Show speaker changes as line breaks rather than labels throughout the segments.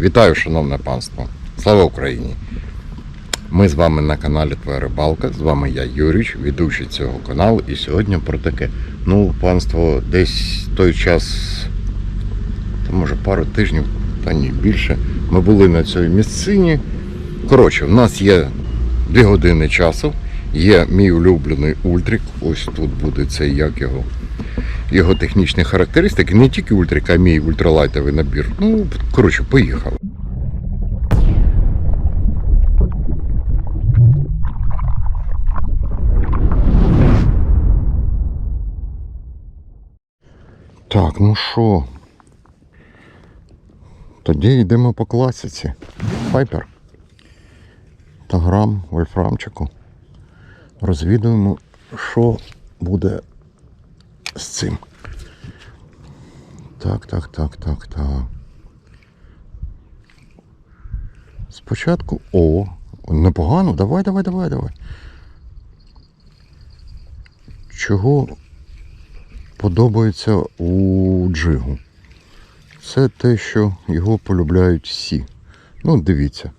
Вітаю, шановне панство! Слава Україні! Ми з вами на каналі Твоя Рибалка. З вами я Юріч, ведучий цього каналу. І сьогодні про таке. Ну, панство, десь той час, та може пару тижнів, та ні більше. Ми були на цій місцині. Коротше, в нас є дві години часу. Є мій улюблений ультрик. Ось тут буде цей як його. Його технічні характеристики, не тільки ультрик, а мій ультралайтовий набір. Ну, коротше, поїхали. Так, ну що? Тоді йдемо по класиці. Пайпер. Та грам вольфрамчику. Розвідуємо, що буде з цим. Так, так, так, так, так. Спочатку. О, непогано. Давай, давай, давай, давай. Чого подобається у Джигу? Це те, що його полюбляють всі. Ну, дивіться.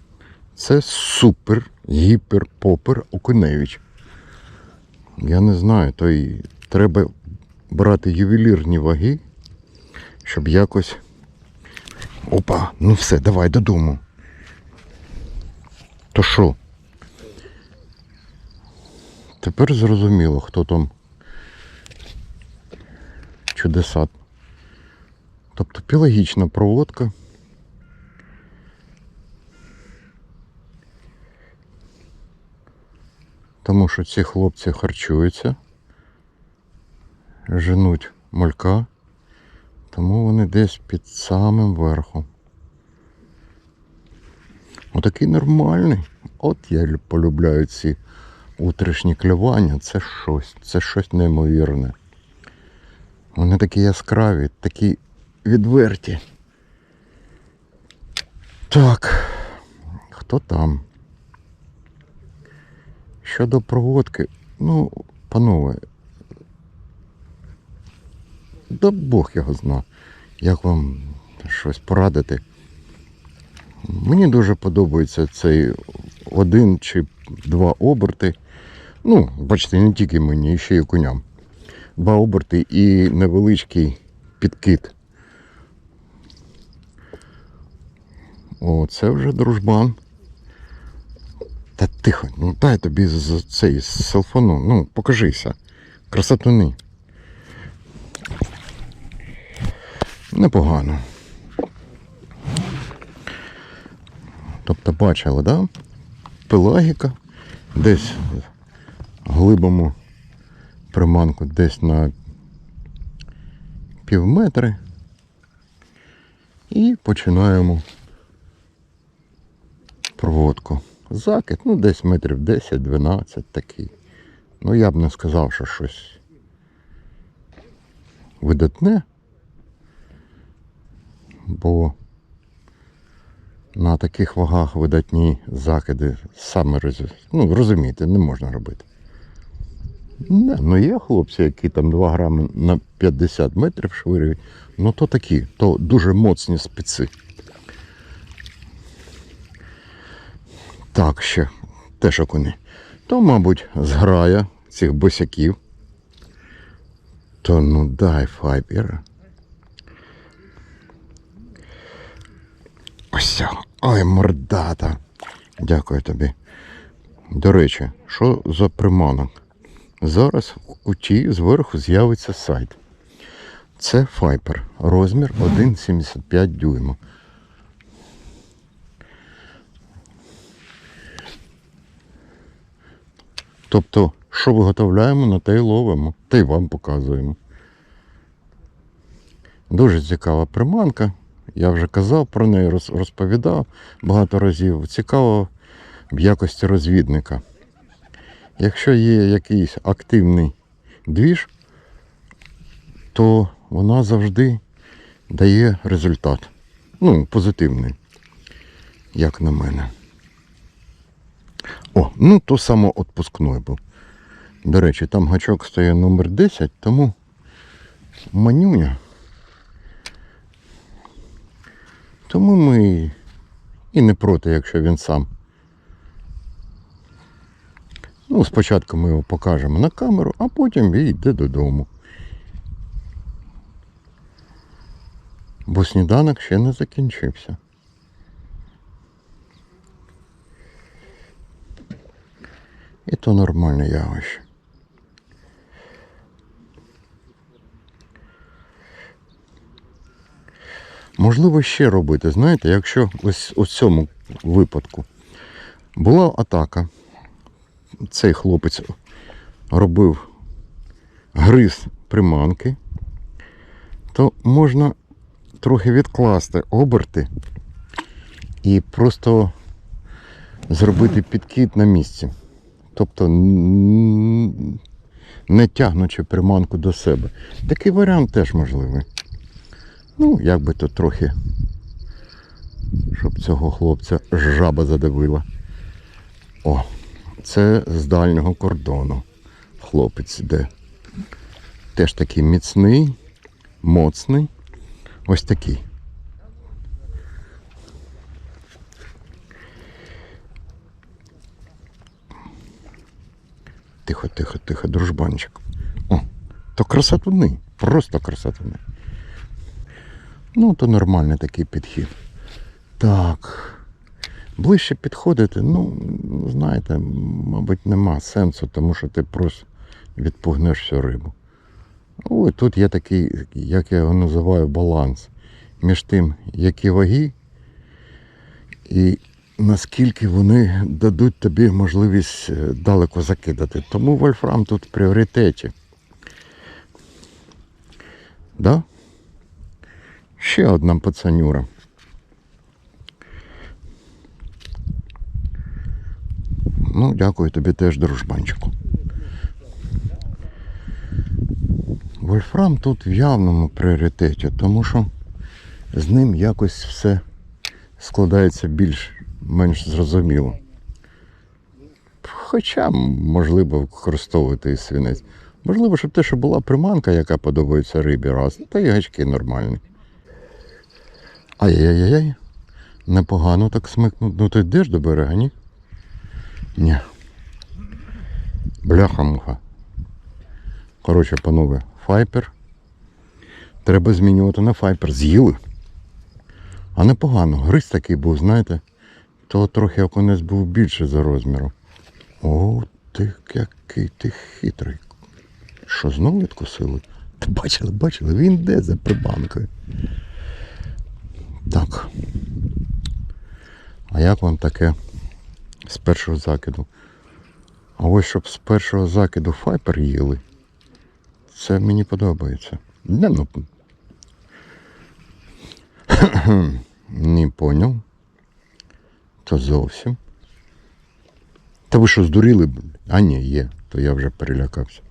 Це супер гіпер-попер Окуневич. Я не знаю, то й треба брати ювелірні ваги, щоб якось. Опа, ну все, давай додому. То що? Тепер зрозуміло, хто там чудесат. Тобто пілагічна проводка. Тому що ці хлопці харчуються, женуть малька, тому вони десь під самим верхом. Отакий нормальний. От я полюбляю ці утрішні клювання. Це щось, це щось неймовірне. Вони такі яскраві, такі відверті. Так, хто там? Щодо проводки, ну, панове, да Бог його зна, як вам щось порадити. Мені дуже подобається цей один чи два оберти. Ну, бачите, не тільки мені, ще й коням. Два оберти і невеличкий підкид. О, це вже дружбан. Та тихо, ну дай тобі з- цей з селфону. Ну, покажися. Красотуни. Непогано. Тобто бачили, да? Пелагіка десь глибому приманку десь на пів метри. І починаємо проводку. Закид, ну десь метрів 10-12 такий. Ну я б не сказав, що щось видатне. Бо на таких вагах видатні закиди саме роз... ну, розумієте, не можна робити. Не, ну є хлопці, які там 2 грами на 50 метрів швирюють. Ну то такі, то дуже моцні спеці. Так, ще теж окуни. То, мабуть, зграя цих босяків. То ну дай файбер. Ось. Ой, мордата. Дякую тобі. До речі, що за приманок? Зараз в куті зверху з'явиться сайт. Це Файпер. Розмір 1,75 дюйма. Тобто, що виготовляємо, на те й ловимо, та й вам показуємо. Дуже цікава приманка. Я вже казав про неї, розповідав багато разів. Цікаво в якості розвідника. Якщо є якийсь активний двіж, то вона завжди дає результат. Ну, позитивний, як на мене. О, ну то само отпускной був. До речі, там гачок стоїть номер 10, тому манюня. Тому ми І не проти, якщо він сам. Ну, спочатку ми його покажемо на камеру, а потім він йде додому. Бо сніданок ще не закінчився. І то нормальне явище. Можливо, ще робити, знаєте, якщо ось у цьому випадку була атака, цей хлопець робив гриз приманки, то можна трохи відкласти оберти і просто зробити підкид на місці. Тобто не тягнучи приманку до себе. Такий варіант теж можливий. Ну, як би то трохи, щоб цього хлопця жаба задавила. О, це з дальнього кордону. Хлопець іде. Теж такий міцний, моцний. Ось такий. Тихо, тихо, тихо, дружбанчик. О, то красотуни, просто красотуни. Ну, то нормальний такий підхід. Так. Ближче підходити, ну, знаєте, мабуть, нема сенсу, тому що ти просто відпугнеш всю рибу. Ой, тут є такий, як я його називаю, баланс між тим, які ваги, і наскільки вони дадуть тобі можливість е, далеко закидати. Тому вольфрам тут в пріоритеті. Да? Ще одна пацанюра. Ну, дякую тобі теж, дружбанчику. Вольфрам тут в явному пріоритеті, тому що з ним якось все складається більш-менш зрозуміло. Хоча, можливо, використовувати і свинець. Можливо, щоб те, що була приманка, яка подобається рибі раз, та і гачки нормальні. Ай-яй-яй. Непогано так смикнув. Ну ти йдеш до берега, ні? Ні. Бляха-муха. Коротше, панове, файпер. Треба змінювати на файпер. З'їли. А непогано. Гриз такий був, знаєте, то трохи окунець був більше за розміром. О, ти який ти хитрий. Що, знову відкусили? Та бачили, бачили, він йде за прибанкою. Так. А як вам таке з першого закиду? А ось щоб з першого закиду файпер їли. Це мені подобається. Не, ну. Не поняв. То зовсім. Та ви що здуріли? А ні, є, то я вже перелякався.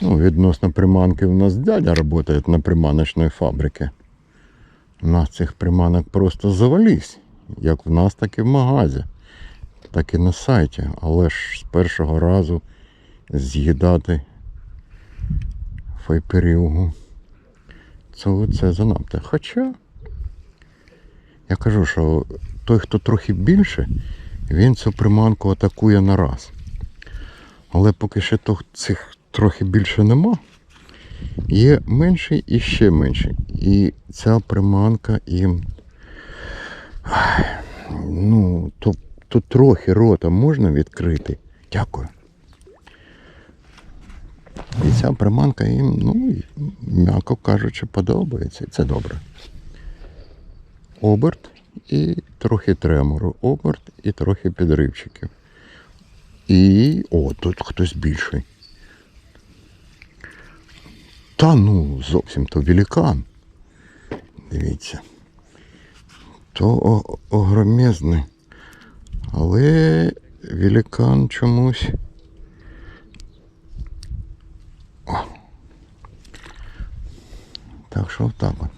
Ну, відносно приманки у нас дядя працює на приманочній фабриці. У нас цих приманок просто завались. Як в нас, так і в магазі, так і на сайті. Але ж з першого разу з'їдати файперівгу. Це, це занадто. Хоча я кажу, що той, хто трохи більше, він цю приманку атакує на раз. Але поки ще то, цих трохи більше нема, є менший і ще менший. І ця приманка їм. Ну, то, то трохи рота можна відкрити. Дякую. І ця приманка їм, ну, м'яко кажучи, подобається. І це добре. Оберт і трохи тремору. Оберт і трохи підривчиків. І. О, тут хтось більший. Та ну, зовсім то великан. Дивіться. То огромезний. Але великан чомусь. О. Так що так от.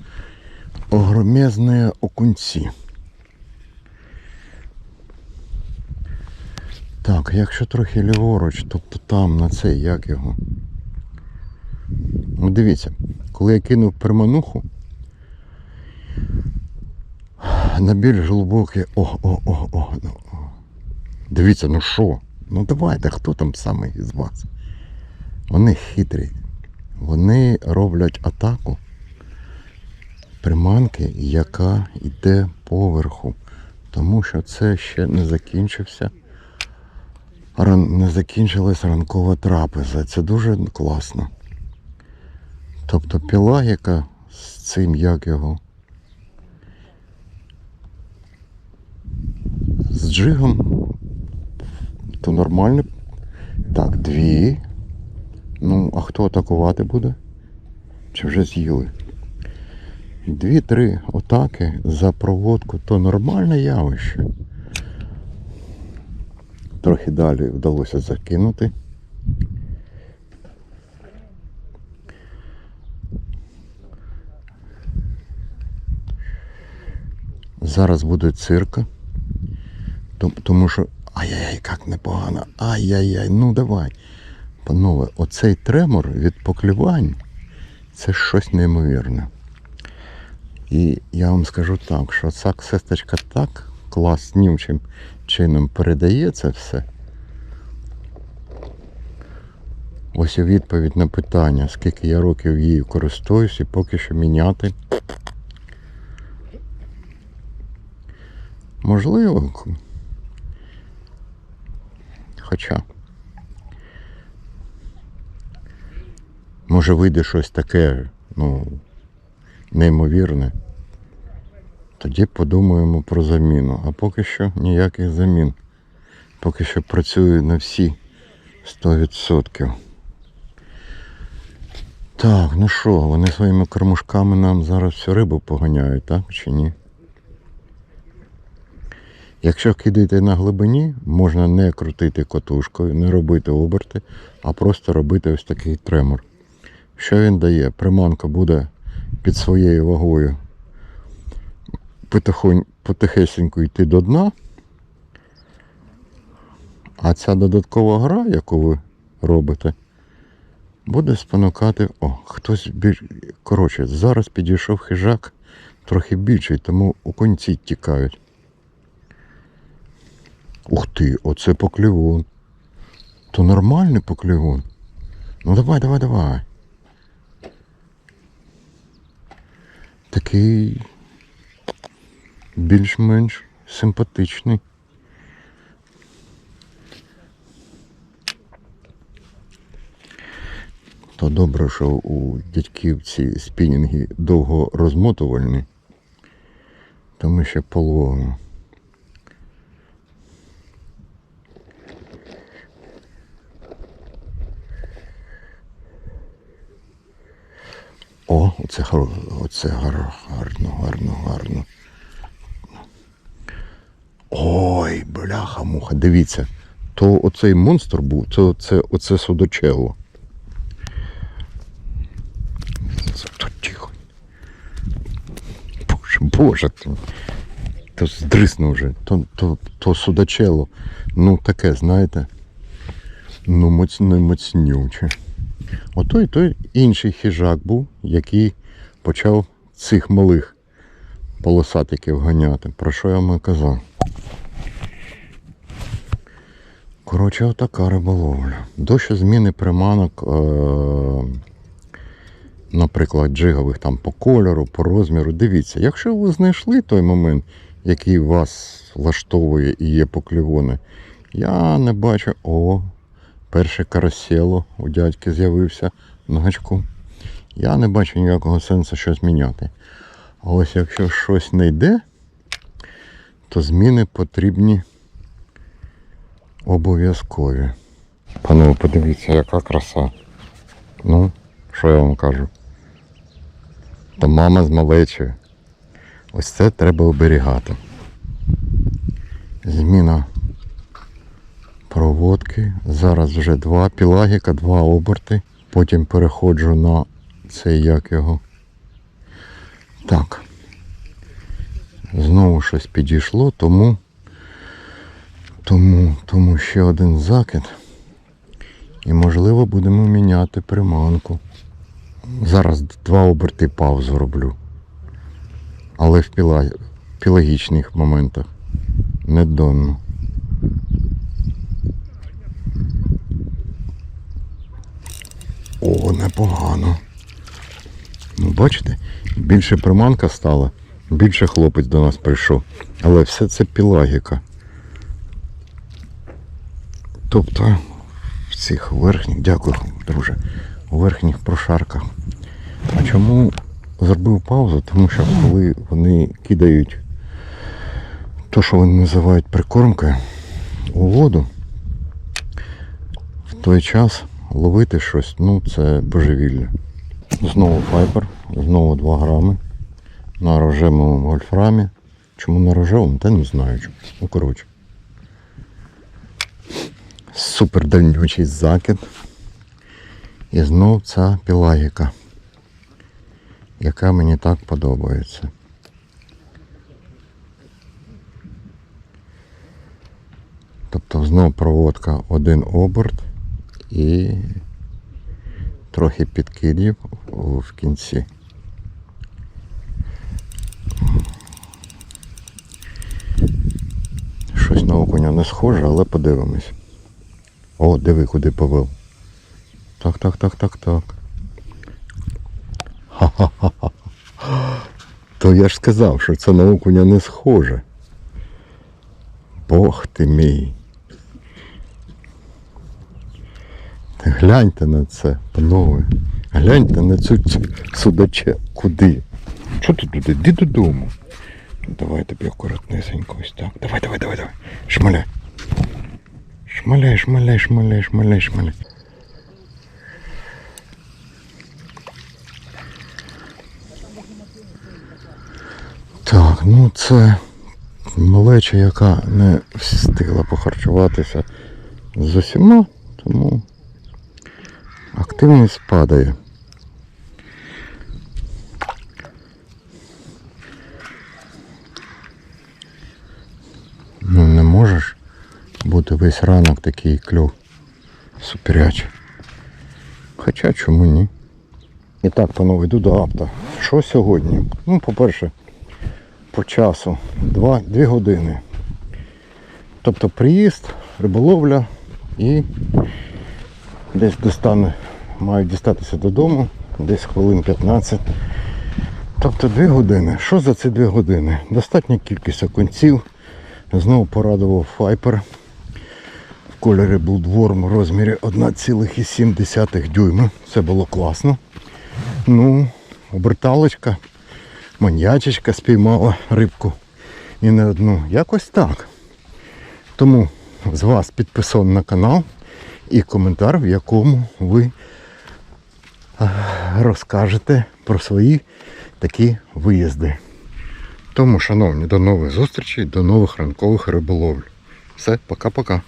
Огромезные окунці. Так, якщо трохи ліворуч, тобто там, на цей, як його. От дивіться, коли я кинув пермануху, на більш глибоке. О, о, о, о. Ну. Дивіться, ну що? Ну давайте, хто там саме із вас? Вони хитрі. Вони роблять атаку приманки, яка йде поверху. Тому що це ще не закінчився. Не закінчилась ранкова трапеза. Це дуже класно. Тобто піла, яка з цим як його. З джигом, то нормально. Так, дві. Ну, а хто атакувати буде? Чи вже з'їли? Дві-три атаки за проводку то нормальне явище. Трохи далі вдалося закинути. Зараз буде цирка. Тому що. Ай-яй-яй, як непогано. Ай-яй-яй, ну давай. Панове, оцей тремор від поклювань це щось неймовірне. І я вам скажу так, що ця ксесточка так класнючим чином передає це все. Ось і відповідь на питання, скільки я років її користуюсь і поки що міняти. Можливо. Хоча. Може вийде щось таке, ну, неймовірне. Тоді подумаємо про заміну. А поки що ніяких замін. Поки що працюю на всі 100%. Так, ну що, вони своїми кормушками нам зараз всю рибу поганяють, так чи ні? Якщо кидаєте на глибині, можна не крутити котушкою, не робити оберти, а просто робити ось такий тремор. Що він дає? Приманка буде під своєю вагою потихонь, потихесеньку йти до дна. А ця додаткова гра, яку ви робите, буде спонукати. О, хтось більш. Коротше, зараз підійшов хижак трохи більший, тому у конці тікають. Ух ти, оце поклівон. То нормальний поклівон. Ну давай, давай, давай. Такий більш-менш симпатичний. То добре, що у дядьків ці спінінги довго розмотувальні, то ми ще половимо. О, оце, оце гар, гарно, гарно, гарно. Ой, бляха муха, дивіться. То оцей монстр був, то це оце судочело. Це то тихо. Боже, боже. То здрисно вже, то, то, то судачело. Ну таке, знаєте. Ну, моцне моцнюче. Ото й той інший хижак був, який почав цих малих полосатиків ганяти. Про що я вам і казав? Коротше, отака риболовля. До що зміни приманок, е- наприклад, джигових там по кольору, по розміру. Дивіться, якщо ви знайшли той момент, який вас влаштовує і є поклівони, я не бачу. О, перше карасело у дядьки з'явився на гачку. Я не бачу ніякого сенсу щось міняти. А ось якщо щось не йде, то зміни потрібні обов'язкові. Панове, подивіться, яка краса. Ну, що я вам кажу? То мама з малечою. Ось це треба оберігати. Зміна проводки. Зараз вже два пілагіка, два оберти. Потім переходжу на цей як його. Так. Знову щось підійшло, тому, тому, тому ще один закид. І можливо будемо міняти приманку. Зараз два оберти паузу роблю. Але в, піла... пелагічних моментах. Не донно. О, непогано. Ну, бачите, більше приманка стала, більше хлопець до нас прийшов. Але все це пілагіка. Тобто в цих верхніх, дякую, друже, у верхніх прошарках. А чому зробив паузу? Тому що коли вони кидають то, що вони називають прикормкою, у воду, в той час ловити щось, ну це божевілля. Знову файбер, знову 2 грами на рожевому вольфрамі. Чому на рожевому, та не знаю. Ну, коротше. Супер дальнючий закид. І знов ця пілагіка, яка мені так подобається. Тобто знов проводка один оберт і трохи підкидів в кінці. Щось на окуня не схоже, але подивимось. О, диви, куди повел. Так, так, так, так, так. Ха-ха-ха. То я ж сказав, що це на окуня не схоже. Бог ти мій. Та гляньте на це, панове. Гляньте на цю судаче. Куди? Що ти туди? Іди додому. Давай тобі акуратнесенько ось так. Давай, давай, давай, давай. Шмаляй. Шмаляй, шмаляй, шмаляй, шмаляй, шмаляй. Так, ну це малеча, яка не встигла похарчуватися з усіма, тому активність падає. Ну не можеш бути весь ранок такий кльов суперячий. Хоча чому ні? І так, панове, йду до апта. Що сьогодні? Ну, по-перше, по часу. Два, дві години. Тобто приїзд, риболовля і десь достану, маю дістатися додому, десь хвилин 15. Тобто дві години. Що за ці дві години? Достатня кількість окунців. Знову порадував файпер. В кольорі Bloodworm в розмірі 1,7 дюйма. Це було класно. Ну, оберталочка, маньячечка спіймала рибку. І не одну. Якось так. Тому з вас підписон на канал і коментар, в якому ви розкажете про свої такі виїзди. Тому, шановні, до нових зустрічей, до нових ранкових риболовль. Все, пока-пока.